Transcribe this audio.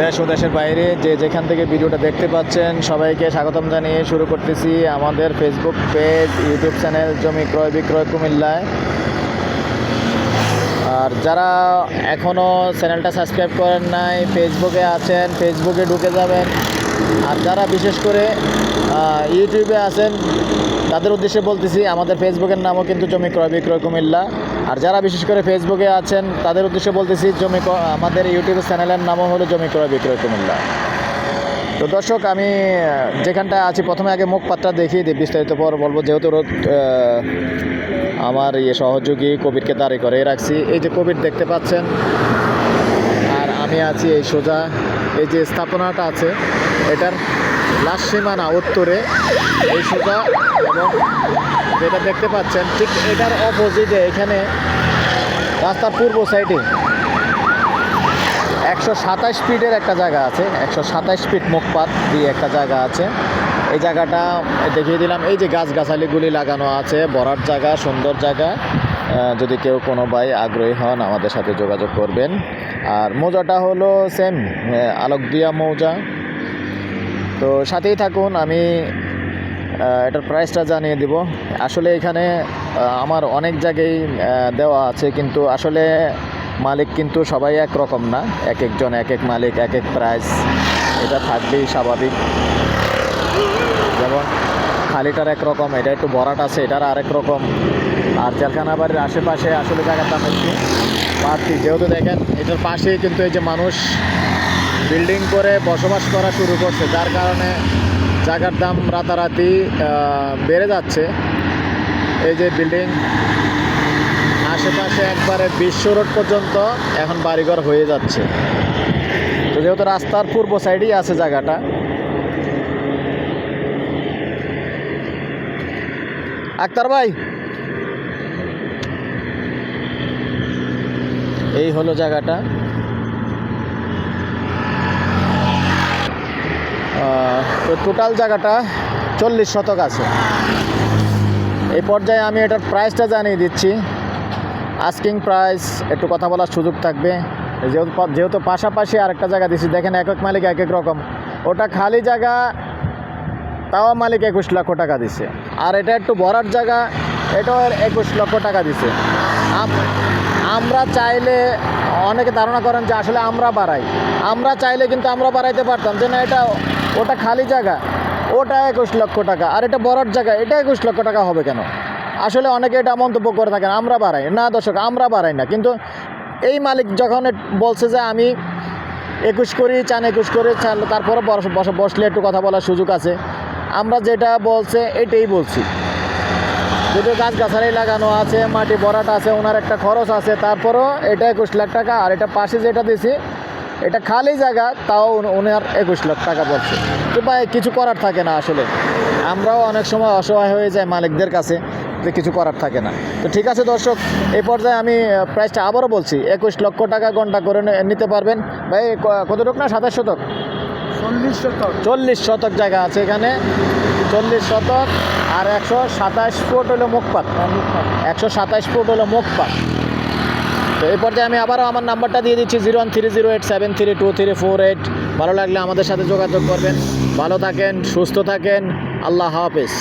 দেশ ও দেশের বাইরে যে যেখান থেকে ভিডিওটা দেখতে পাচ্ছেন, সবাইকে স্বাগতম জানিয়ে শুরু করতেছি আমাদের ফেসবুক পেজ ইউটিউব চ্যানেল জমি ক্রয় বিক্রয় কুমিল্লায়। আর যারা এখনও চ্যানেলটা সাবস্ক্রাইব করেন নাই ফেসবুকে আছেন ফেসবুকে ঢুকে যাবেন। আর যারা বিশেষ করে ইউটিউবে আছেন তাদের উদ্দেশ্যে বলতেছি, আমাদের ফেসবুকের নামও কিন্তু জমি ক্রয় বিক্রয় কুমিল্লা। আর যারা বিশেষ করে ফেসবুকে আছেন, তাদের উদ্দেশ্যে বলতেছি, জমি আমাদের ইউটিউব চ্যানেলের নামও হলো জমি ক্রয় বিক্রয় কুমিল্লা। তো দর্শক, আমি যেখানটায় আছি, প্রথমে আগে মুখপাত্রটা দেখিয়ে দিই, বিস্তারিত পর বলব। যেহেতু আমার ইয়ে সহযোগী কোভিডকে দাঁড়ি করে রাখছি। এই যে কোভিড দেখতে পাচ্ছেন আমি আছি এই সোজা। এই যে স্থাপনাটা আছে, এটার লাস্ট সীমানা উত্তরে। এই সোজা এবং যেটা দেখতে পাচ্ছেন, ঠিক এটার অপোজিটে এখানে রাস্তার পূর্ব সাইডে একশো সাতাশ ফিটের একটা জায়গা আছে, একশো সাতাশ ফিট মুখপাত দিয়ে একটা জায়গা আছে। এই জায়গাটা দেখিয়ে দিলাম, এই যে গাছগাছালিগুলি লাগানো আছে বড়ার জায়গা, সুন্দর জায়গা। যদি কেউ কোনো ভাই আগ্রহী হন, আমাদের সাথে যোগাযোগ করবেন। আর মৌজাটা হলো সেম আলোকদিয়া মৌজা। তো সাথেই থাকুন, আমি এটার প্রাইসটা জানিয়ে দিব। আসলে এখানে আমার অনেক জায়গায় দেওয়া আছে, কিন্তু আসলে মালিক কিন্তু সবাই এক রকম না। এক একজন, এক এক মালিক, এক এক প্রাইস এটা থাকবেই স্বাভাবিক। যেমন খালিটার একরকম এটা একটু বরাট আছে, এটার আরেক রকম। আর জেলখানা বাড়ির আশেপাশে আসলে জায়গার দাম একটু বাড়তি যেহেতু দেখেন, এটার পাশেই কিন্তু এই যে মানুষ বিল্ডিং করে বসবাস করা শুরু করছে, যার কারণে জায়গার দাম রাতারাতি বেড়ে যাচ্ছে। এই যে বিল্ডিং, আশেপাশে একবারে বিশ্ব রোড পর্যন্ত এখন বাড়িঘর হয়ে যাচ্ছে। তো যেহেতু রাস্তার পূর্ব সাইডেই আছে জায়গাটা আক্তার ভাই। এই হলো জায়গাটা। তো টোটাল জায়গাটা চল্লিশ শতক আছে। এই পর্যায়ে আমি এটার প্রাইসটা জানিয়ে দিচ্ছি। আস্কিং প্রাইস একটু কথা বলার সুযোগ থাকবে। যেহেতু যেহেতু পাশাপাশি আরেকটা জায়গা দিচ্ছি দেখেন এক এক মালিক এক এক রকম। ওটা খালি জায়গা তাও মালিক একুশ লক্ষ টাকা দিছে। আর এটা একটু ভরার জায়গা, এটাও একুশ লক্ষ টাকা দিছে। আমরা চাইলে অনেকে ধারণা করেন যে আসলে আমরা বাড়াই। আমরা চাইলে কিন্তু আমরা বাড়াইতে পারতাম যে না, এটা ওটা খালি জায়গা, ওটা একুশ লক্ষ টাকা। আর এটা বড়ার জায়গা, এটা একুশ লক্ষ টাকা হবে কেন? আসলে অনেকে এটা মন্তব্য করে থাকেন, আমরা বাড়াই। না দর্শক, আমরা বাড়াই না। কিন্তু এই মালিক যখন বলছে যে আমি একুশ করি, চান একুশ করে তারপরে বস- বস- বসলে একটু কথা বলার সুযোগ আছে। আমরা যেটা বলছে, এটাই বলছি। যদিও গাছ গাছালি লাগানো আছে, মাটি ভরাট আছে, ওনার একটা খরচ আছে, তারপরও এটা একুশ লাখ টাকা, আর এটা পাশে যেটা দিছি, এটা খালি জায়গা, তাও ওনার একুশ লাখ টাকা বলছে। তো ভাই, কিছু করার থাকে না আসলে। আমরাও অনেক সময় অসহায় হয়ে যাই মালিকদের কাছে, যে কিছু করার থাকে না। তো ঠিক আছে দর্শক এই পর্যায়ে আমি প্রাইসটা আবারও বলছি, একুশ লক্ষ টাকা ঘণ্টা করে নিতে পারবেন। ভাই কতটুক না সাতাশ শতক চল্লিশ শতক। চল্লিশ শতক জায়গা আছে এখানে। চল্লিশ শতক আর একশো সাতাশ ফুট হলো মুখপাত। একশো সাতাশ ফুট হলো মুখপাত। তো এই পর্যায়ে আমি আবারও আমার নাম্বারটা দিয়ে দিচ্ছি zero one three zero eight seven three two three four eight. ভালো লাগলে আমাদের সাথে যোগাযোগ করবেন। ভালো থাকেন সুস্থ থাকেন। আল্লাহ হাফেজ।